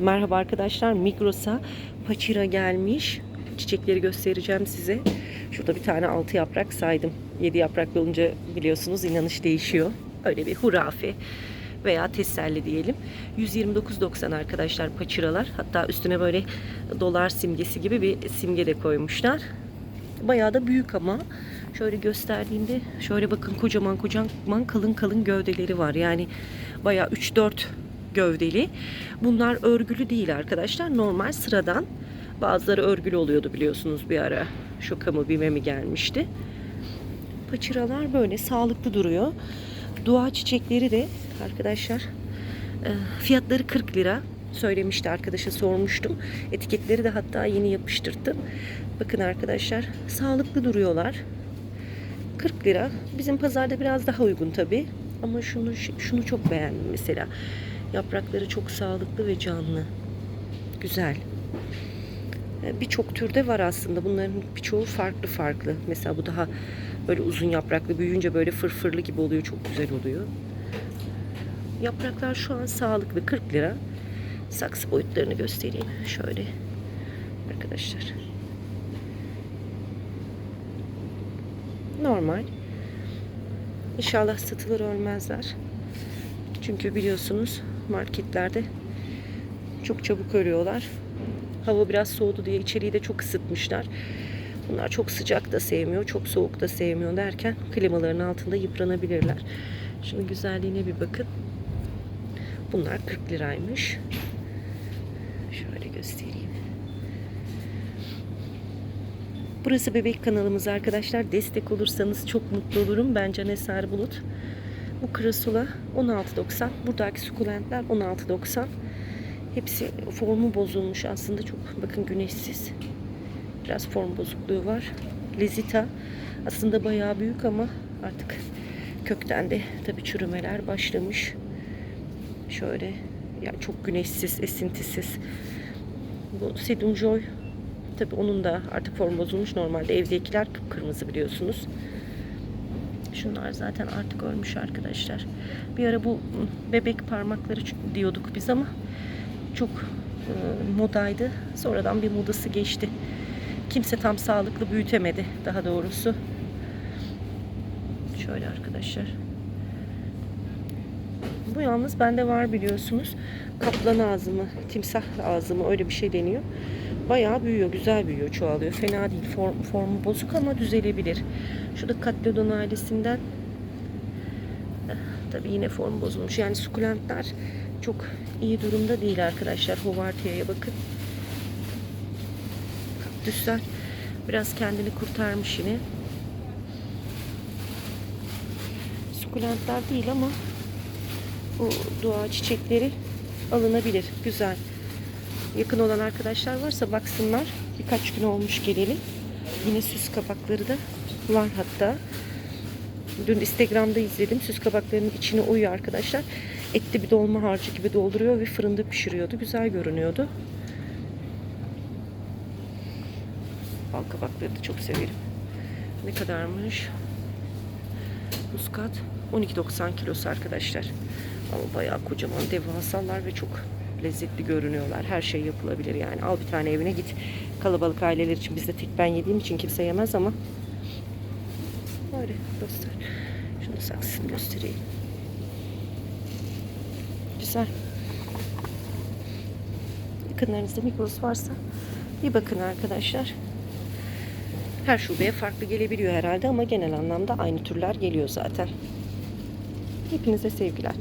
Merhaba arkadaşlar. Migros'a paçira gelmiş. Çiçekleri göstereceğim size. Şurada bir tane altı yaprak saydım. Yedi yaprak olunca biliyorsunuz inanış değişiyor. Öyle bir hurafe veya teselli diyelim. 129.90 arkadaşlar paçiralar. Hatta üstüne böyle dolar simgesi gibi bir simge de koymuşlar. Bayağı da büyük ama şöyle gösterdiğimde şöyle bakın kocaman kocaman kalın kalın gövdeleri var. Yani bayağı 3-4 gövdeli. Bunlar örgülü değil arkadaşlar. Normal sıradan. Bazıları örgülü oluyordu biliyorsunuz bir ara. Şu kamu bime mi gelmişti. Paçıralar böyle sağlıklı duruyor. Dua çiçekleri de arkadaşlar e, fiyatları 40 lira. Söylemişti arkadaşa sormuştum. Etiketleri de hatta yeni yapıştırdım. Bakın arkadaşlar sağlıklı duruyorlar. 40 lira. Bizim pazarda biraz daha uygun tabi. Ama şunu şunu çok beğendim mesela. Yaprakları çok sağlıklı ve canlı. Güzel. E, Birçok türde var aslında. Bunların birçoğu farklı farklı. Mesela bu daha böyle uzun yapraklı büyüyünce böyle fırfırlı gibi oluyor. Çok güzel oluyor. Yapraklar şu an sağlıklı 40 lira. Saksı boyutlarını göstereyim. Şöyle arkadaşlar. Normal. İnşallah satılır ölmezler. Çünkü biliyorsunuz marketlerde çok çabuk ölüyorlar. Hava biraz soğudu diye içeriği de çok ısıtmışlar. Bunlar çok sıcak da sevmiyor, çok soğuk da sevmiyor derken klimaların altında yıpranabilirler. Şunun güzelliğine bir bakın. Bunlar 40 liraymış. Şöyle göstereyim. Burası Bebek kanalımız arkadaşlar. Destek olursanız çok mutlu olurum. Ben Can Eser Bulut. Bu krasula 16.90. Buradaki sukulentler 16.90. Hepsi formu bozulmuş aslında çok bakın güneşsiz. Biraz form bozukluğu var. Lezita aslında bayağı büyük ama artık kökten de tabi çürümeler başlamış. Şöyle yani çok güneşsiz, esintisiz. Bu Sedum Joy tabi onun da artık form bozulmuş. Normalde evdekiler kıpkırmızı biliyorsunuz. Şunlar zaten artık ölmüş arkadaşlar. Bir ara bu bebek parmakları diyorduk biz ama çok e, modaydı. Sonradan bir modası geçti. Kimse tam sağlıklı büyütemedi daha doğrusu. Şöyle arkadaşlar. Bu yalnız bende var biliyorsunuz. Kaplan ağzı mı, timsah ağzı mı öyle bir şey deniyor. Bayağı büyüyor, güzel büyüyor, çoğalıyor. Fena değil. Form, formu bozuk ama düzelebilir. Şurada Katledon ailesinden eh, tabii yine form bozulmuş. Yani sukulentler çok iyi durumda değil arkadaşlar. Hovartia'ya bakın. Kaktüsler biraz kendini kurtarmış yine. Sukulentler değil ama bu dua çiçekleri alınabilir. Güzel. Yakın olan arkadaşlar varsa baksınlar. Birkaç gün olmuş geleli. Yine süs kabakları da var hatta. Dün Instagram'da izledim. Süs kabaklarının içine uyuyor arkadaşlar. Etli bir dolma harcı gibi dolduruyor ve fırında pişiriyordu. Güzel görünüyordu. Bal kabakları da çok severim. Ne kadarmış? Muskat 12.90 kilosu arkadaşlar. Ama bayağı kocaman devasalar ve çok lezzetli görünüyorlar. Her şey yapılabilir yani. Al bir tane evine git. Kalabalık aileler için bizde tek ben yediğim için kimse yemez ama Öyle göster. Şunu saksısını göstereyim. Güzel. Yakınlarınızda Migros varsa bir bakın arkadaşlar. Her şubeye farklı gelebiliyor herhalde ama genel anlamda aynı türler geliyor zaten. Hepinize sevgiler.